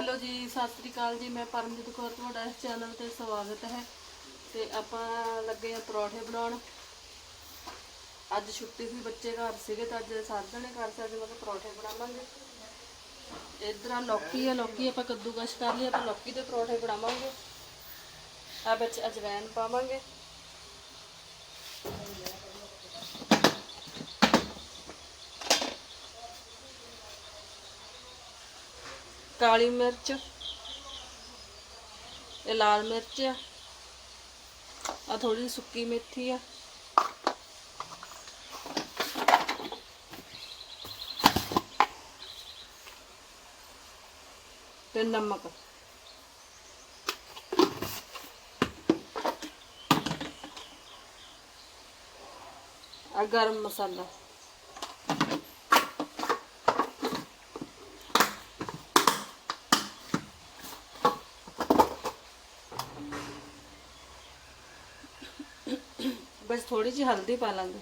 Hello ਜੀ, ਸਤਿ ਸ੍ਰੀ ਅਕਾਲ ਜੀ। ਮੈਂ ਪਰਮਜੀਤ ਕੌਰ, ਤੁਹਾਡਾ ਇਸ ਚੈਨਲ ਤੇ ਸਵਾਗਤ ਹੈ। ਤੇ ਆਪਾਂ ਲੱਗੇ ਆ ਪਰੌਠੇ ਬਣਾਉਣ। ਅੱਜ ਛੁੱਟੀ ਸੀ, ਬੱਚੇ ਘਰ ਸੀਗੇ ਤਾਂ ਅੱਜ ਸਾਧਣੇ ਕਰ ਸਕਦੇ ਮੈਂ ਕਿਹਾ ਪਰੌਠੇ ਬਣਾਵਾਂਗੇ। ਇਧਰ ਆ ਲੌਕੀ ਆ, ਲੌਕੀ ਆਪਾਂ ਕੱਦੂਕਸ਼ ਕਰ ਲਈ ਆਪਾਂ ਲੌਕੀ ਦੇ ਪਰੌਠੇ ਬਣਾਵਾਂਗੇ। ਆ ਵਿੱਚ ਅਜਵਾਇਣ ਪਾਵਾਂਗੇ। ਕਾਲੀ ਮਿਰਚ, ਇਹ ਲਾਲ ਮਿਰਚ ਆ। ਆ ਥੋੜੀ ਸੁੱਕੀ ਮੇਥੀ ਆ। ਤੇ ਨਮਕ। ਆ ਗਰਮ ਮਸਾਲਾ। ਥੋੜੀ ਜਿਹੀ ਹਲਦੀ ਪਾ ਲਾਂਗੇ।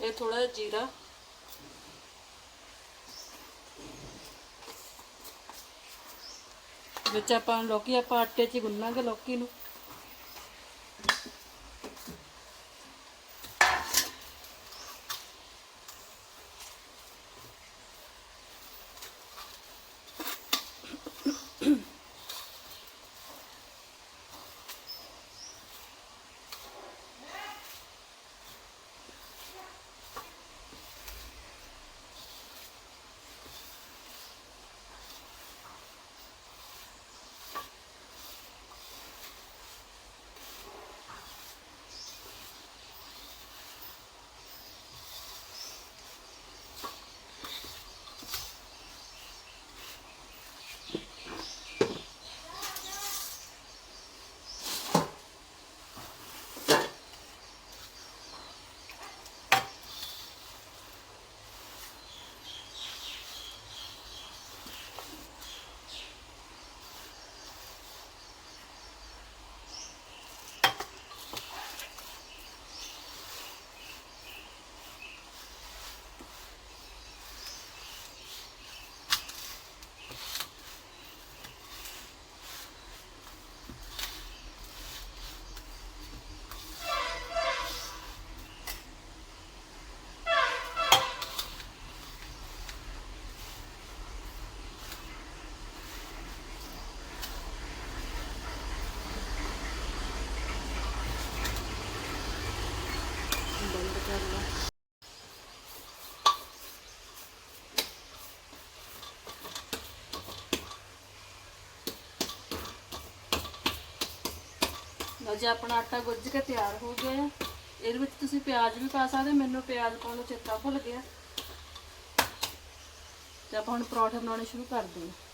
ਇਹ ਥੋੜਾ ਜਿਹਾ ਜੀਰਾ। ਵਿੱਚ ਆਪਾਂ ਲੋਕੀ ਆਪਾਂ ਆਟੇ 'ਚ ਗੁੰਨਾਂਗੇ ਲੋਕੀ ਨੂੰ। ਲਓ ਜੀ, ਆਪਣਾ ਆਟਾ ਗੁੱਝ ਕੇ ਤਿਆਰ ਹੋ ਗਿਆ ਹੈ। ਇਹਦੇ ਵਿੱਚ ਤੁਸੀਂ ਪਿਆਜ਼ ਵੀ ਪਾ ਸਕਦੇ ਹੋ। ਮੈਨੂੰ ਪਿਆਜ਼ ਪਾਉਣ ਦਾ ਚੇਤਾ ਭੁੱਲ ਗਿਆ। ਤੇ ਆਪਾਂ ਹੁਣ ਪਰੌਂਠੇ ਬਣਾਉਣੇ ਸ਼ੁਰੂ ਕਰਦੇ ਹਾਂ।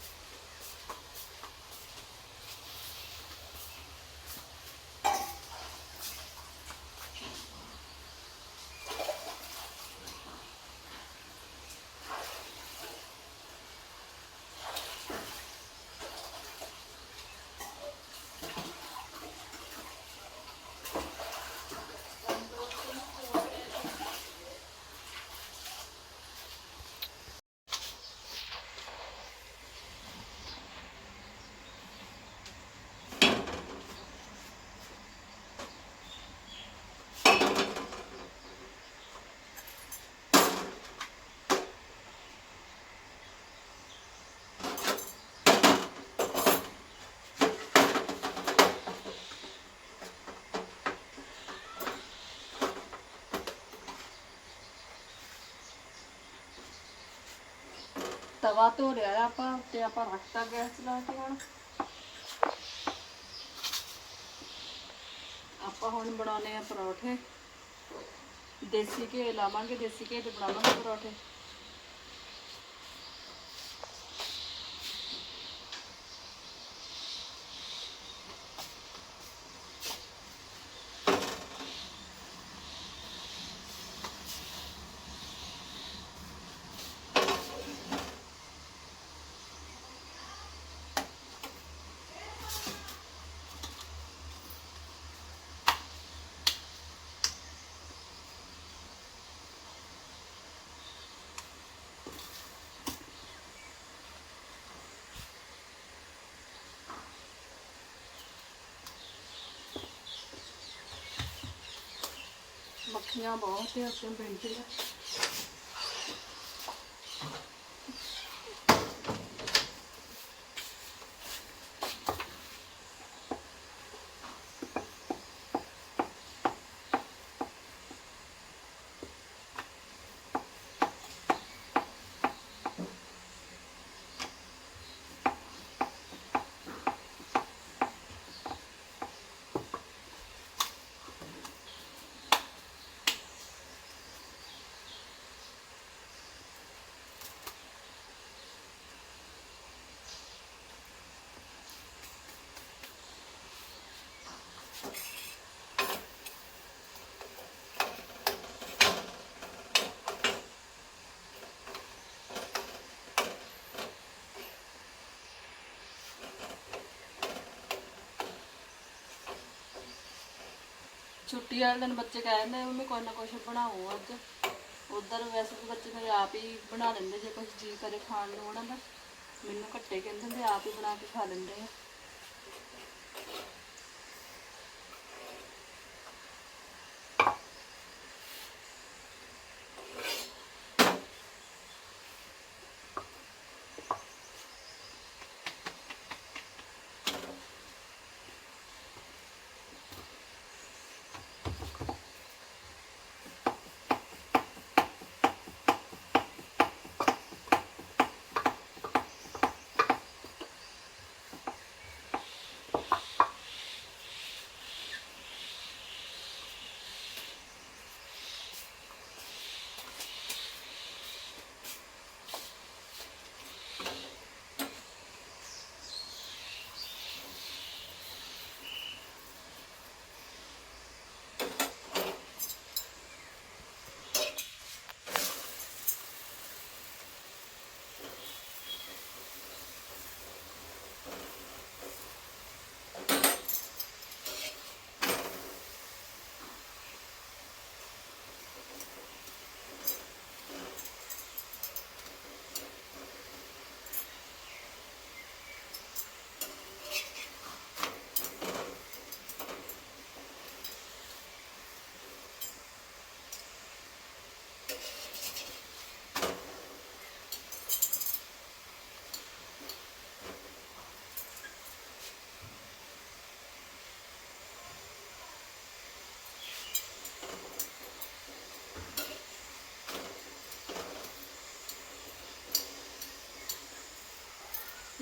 ਤਵਾ ਧੋ ਲਿਆ ਆ ਆਪਾਂ, ਤੇ ਆਪਾਂ ਰੱਖਤਾ ਗੈਸ ਚਲਾ ਕੇ ਹੁਣ। ਆਪਾਂ ਹੁਣ ਬਣਾਉਣੇ ਆ ਪਰੌਠੇ। ਦੇਸੀ ਘੇ ਲਾਵਾਂਗੇ, ਦੇਸੀ ਘੇ ਤੇ ਬਣਾਵਾਂਗੇ ਪਰੌਠੇ। ਮੱਖੀਆਂ ਬਹੁਤ ਤੇ ਆਪਣੇ ਛੁੱਟੀ ਵਾਲੇ ਦਿਨ ਬੱਚੇ ਕਹਿੰਦੇ ਮੰਮੀ ਕੋਈ ਨਾ ਕੁਛ ਬਣਾਓ ਅੱਜ। ਉਧਰ ਵੈਸੇ ਵੀ ਬੱਚੇ ਮੇਰੇ ਆਪ ਹੀ ਬਣਾ ਲੈਂਦੇ, ਜੇ ਕੁਝ ਜੀ ਕਰੇ ਖਾਣ ਨੂੰ ਉਹਨਾਂ ਦਾ। ਮੈਨੂੰ ਘੱਟੇ ਕਹਿੰਦੇ ਹੁੰਦੇ, ਆਪ ਹੀ ਬਣਾ ਕੇ ਖਾ ਲੈਂਦੇ ਆ।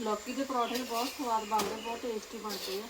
ਲੌਕੀ ਦੇ ਪਰੌਂਠੇ ਵੀ ਬਹੁਤ ਸਵਾਦ ਬਣਦੇ, ਬਹੁਤ ਟੇਸਟੀ ਬਣਦੇ ਆ।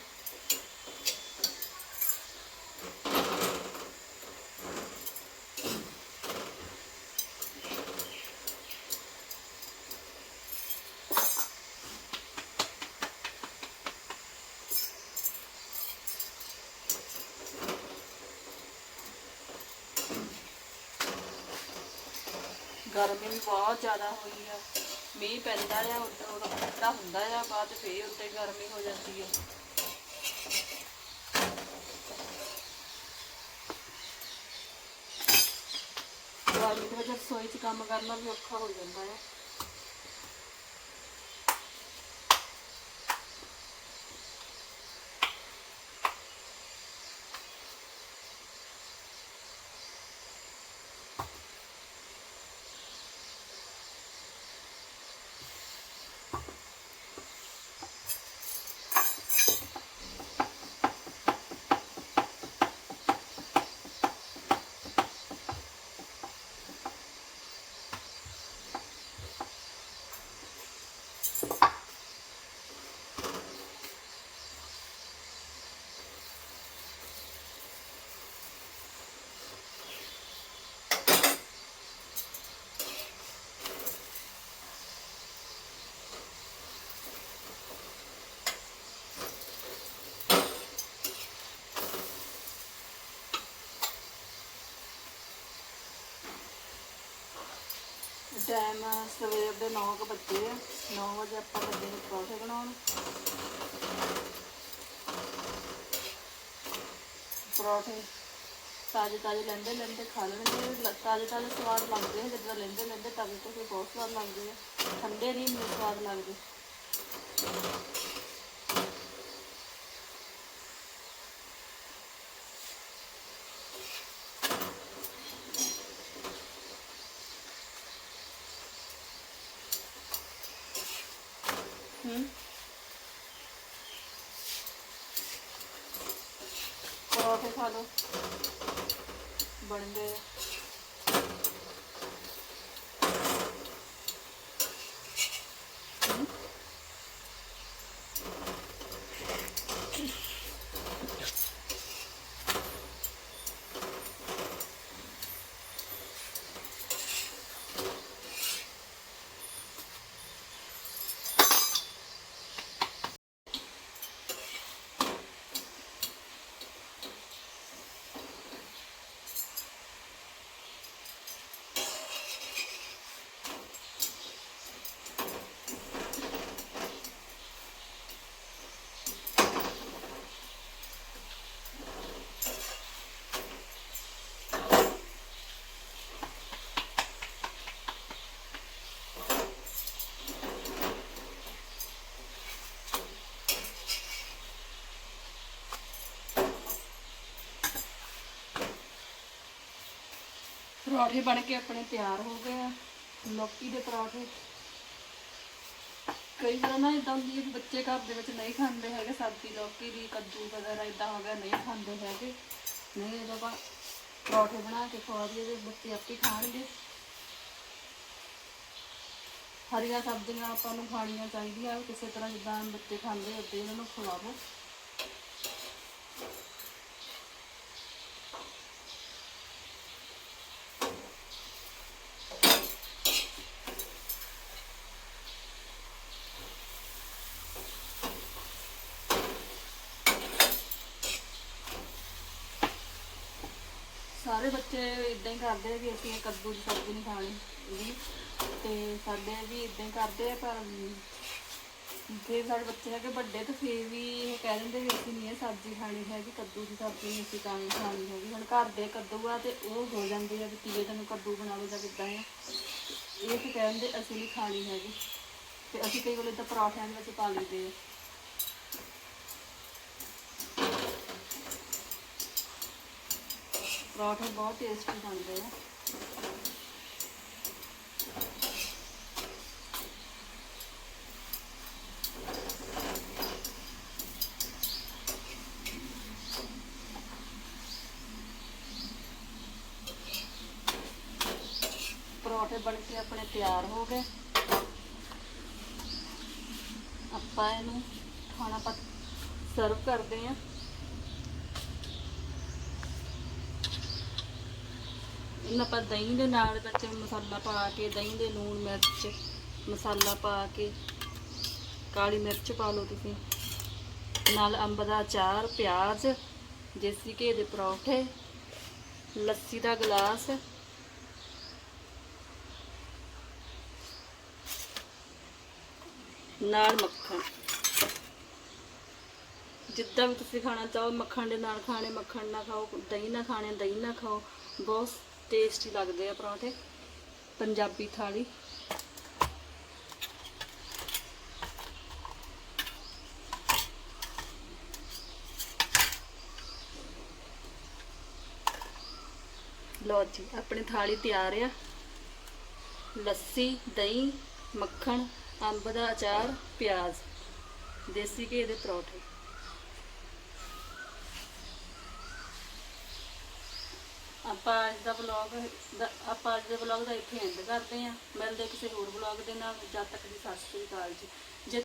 ਗਰਮੀ ਵੀ ਬਹੁਤ ਜ਼ਿਆਦਾ ਹੋਈ ਆ। ਮੀਂਹ ਪੈਂਦਾ ਆ ਉਦੋਂ ਉਦੋਂ ਠੰਡਾ ਹੁੰਦਾ ਆ, ਬਾਅਦ ਫੇਰ ਉੱਤੇ ਗਰਮੀ ਹੋ ਜਾਂਦੀ ਹੈ ਗਰਮੀ ਦੇ ਵਿੱਚ ਰਸੋਈ 'ਚ ਕੰਮ ਕਰਨਾ ਵੀ ਔਖਾ ਹੋ ਜਾਂਦਾ ਹੈ ਟਾਈਮ ਸਵੇਰ ਦੇ 9 ਕੁ ਵੱਜੇ ਆ। 9 ਵਜੇ ਆਪਾਂ ਲੱਗੇ ਨੇ ਪਰੌਂਠੇ ਬਣਾਉਣ। ਪਰੌਂਠੇ ਤਾਜ਼ੇ ਤਾਜ਼ੇ ਲੈਂਦੇ ਲੈਂਦੇ ਖਾ ਲੈਣਗੇ ਤਾਜ਼ੇ ਤਾਜ਼ੇ ਸਵਾਦ ਲੱਗਦੇ ਆ, ਜਦੋਂ ਲੈਂਦੇ ਲੈਂਦੇ ਤਾਜ਼ੇ ਤਾਜ਼ੇ ਬਹੁਤ ਸਵਾਦ ਲੱਗਦੇ ਆ। ਠੰਡੇ ਨਹੀਂ ਇੰਨੇ ਸਵਾਦ ਲੱਗਦੇ। ਹੂੰ। ਪਰੌਂਠੇ ਖਾ ਲਓ। ਬਣ ਗਏ। ਪਰੌਠੇ ਬਣ ਕੇ ਆਪਣੇ ਤਿਆਰ ਹੋ ਗਏ ਆ। ਲੌਕੀ ਦੇ ਪਰੌਠੇ ਕਈ ਵਾਰ ਨਾ ਇਦਾਂ ਹੁੰਦੀ ਹੈ ਬੱਚੇ ਘਰ ਦੇ ਵਿੱਚ ਨਹੀਂ ਖਾਂਦੇ ਹੈਗੇ ਸਬਜ਼ੀ ਲੌਕੀ ਦੀ ਕੱਦੂ ਵਗੈਰਾ ਇਦਾਂ ਹੋ ਗਿਆ, ਨਹੀਂ ਖਾਂਦੇ ਹੈਗੇ। ਨਹੀਂ, ਜਦੋਂ ਆਪਾਂ ਪਰੌਠੇ ਬਣਾ ਕੇ ਖਵਾ ਦਈਏ ਤੇ ਬੱਚੇ ਆਪੇ ਖਾਣਗੇ। ਹਰੀਆਂ ਸਬਜ਼ੀਆਂ ਆਪਾਂ ਨੂੰ ਖਾਣੀਆਂ ਚਾਹੀਦੀਆਂ ਕਿਸੇ ਤਰ੍ਹਾਂ ਜਿੱਦਾਂ ਬੱਚੇ ਖਾਂਦੇ ਉੱਦਾਂ ਹੀ ਉਹਨਾਂ ਨੂੰ ਖਵਾਵੋ। ਸਾਰੇ ਬੱਚੇ ਇਦਾਂ ਹੀ ਕਰਦੇ ਆ ਵੀ ਅਸੀਂ ਇਹ ਕੱਦੂ ਦੀ ਸਬਜ਼ੀ ਨਹੀਂ ਖਾਣੀ ਜੀ ਤੇ ਸਾਡੇ ਵੀ ਇਦਾਂ ਹੀ ਕਰਦੇ ਆ, ਪਰ ਜੇ ਸਾਡੇ ਬੱਚੇ ਹੈਗੇ ਵੱਡੇ ਤਾਂ ਫੇਰ ਵੀ ਇਹ ਕਹਿ ਦਿੰਦੇ ਵੀ ਅਸੀਂ ਨਹੀਂ ਇਹ ਸਬਜ਼ੀ ਖਾਣੀ ਹੈਗੀ, ਕੱਦੂ ਦੀ ਸਬਜ਼ੀ ਨਹੀਂ ਅਸੀਂ ਤਾਂ ਨਹੀਂ ਖਾਣੀ ਹੈਗੀ। ਹੁਣ ਘਰ ਦੇ ਕੱਦੂ ਆ ਤੇ ਉਹ ਹੋ ਜਾਂਦੇ ਆ ਵੀ ਤੀਏ ਦਿਨ ਕੱਦੂ ਬਣਾ ਲਓ ਜਾਂ ਕਿੱਦਾਂ ਆ। ਇਹ ਤੇ ਕਹਿੰਦੇ ਅਸੀਂ ਨਹੀਂ ਖਾਣੀ ਹੈਗੀ। ਤੇ ਅਸੀਂ ਕਈ ਵੇਲੇ ਤਾਂ ਪਰੌਠਿਆਂ ਦੇ ਵਿੱਚ ਪਾ ਲਈਦੇ ਆ। ਪਰੌਠੇ ਬਹੁਤ ਟੇਸਟੀ ਬਣਦੇ ਆ ਪਰੌਠੇ ਬਣ ਕੇ ਆਪਣੇ ਤਿਆਰ ਹੋ ਗਏ ਆਪਾਂ ਇਹਨੂੰ ਖਾਣਾ ਪਾ ਸਰਵ ਕਰਦੇ ਆਂ ਹੁਣ ਆਪਾਂ ਦਹੀਂ ਦੇ ਨਾਲ ਵਿੱਚ ਮਸਾਲਾ ਪਾ ਕੇ, ਦਹੀਂ ਦੇ ਲੂਣ ਮਿਰਚ, ਮਸਾਲਾ ਪਾ ਕੇ, ਕਾਲੀ ਮਿਰਚ ਪਾ ਲਓ ਤੁਸੀਂ। ਨਾਲ ਅੰਬ ਦਾ ਅਚਾਰ, ਪਿਆਜ਼, ਦੇਸੀ ਘੇ ਦੇ ਪਰੌਂਠੇ, ਲੱਸੀ ਦਾ ਗਲਾਸ। ਨਾਲ ਮੱਖਣ। ਜਿੱਦਾਂ ਵੀ ਤੁਸੀਂ ਖਾਣਾ ਚਾਹੋ, ਮੱਖਣ ਦੇ ਨਾਲ ਖਾਣੇ, ਮੱਖਣ ਨਾਲ ਖਾਓ, ਦਹੀਂ ਨਾਲ ਖਾਣੇ, ਦਹੀਂ ਨਾਲ ਖਾਓ, ਬਹੁਤ ਟੇਸਟੀ ਲੱਗਦੇ ਆ ਪਰੌਂਠੇ। ਪੰਜਾਬੀ ਥਾਲੀ। ਲਓ ਜੀ, ਆਪਣੀ ਥਾਲੀ ਤਿਆਰ ਆ। ਲੱਸੀ, ਦਹੀਂ, ਮੱਖਣ, ਅੰਬ ਦਾ ਅਚਾਰ, ਪਿਆਜ਼। ਦੇਸੀ ਘੀ ਦੇ ਪਰੌਂਠੇ ਆਪਾਂ ਅੱਜ ਦਾ ਵਲੌਗ ਆਪਾਂ ਅੱਜ ਦੇ ਵਲੌਗ ਦਾ ਇੱਥੇ ਐਂਡ ਕਰਦੇ ਹਾਂ। ਮਿਲਦੇ ਕਿਸੇ ਹੋਰ ਵਲੌਗ ਦੇ ਨਾਲ। ਜਦ ਤੱਕ ਦੀ ਸਤਿ ਸ਼੍ਰੀ ਅਕਾਲ ਜੀ ਜੇ।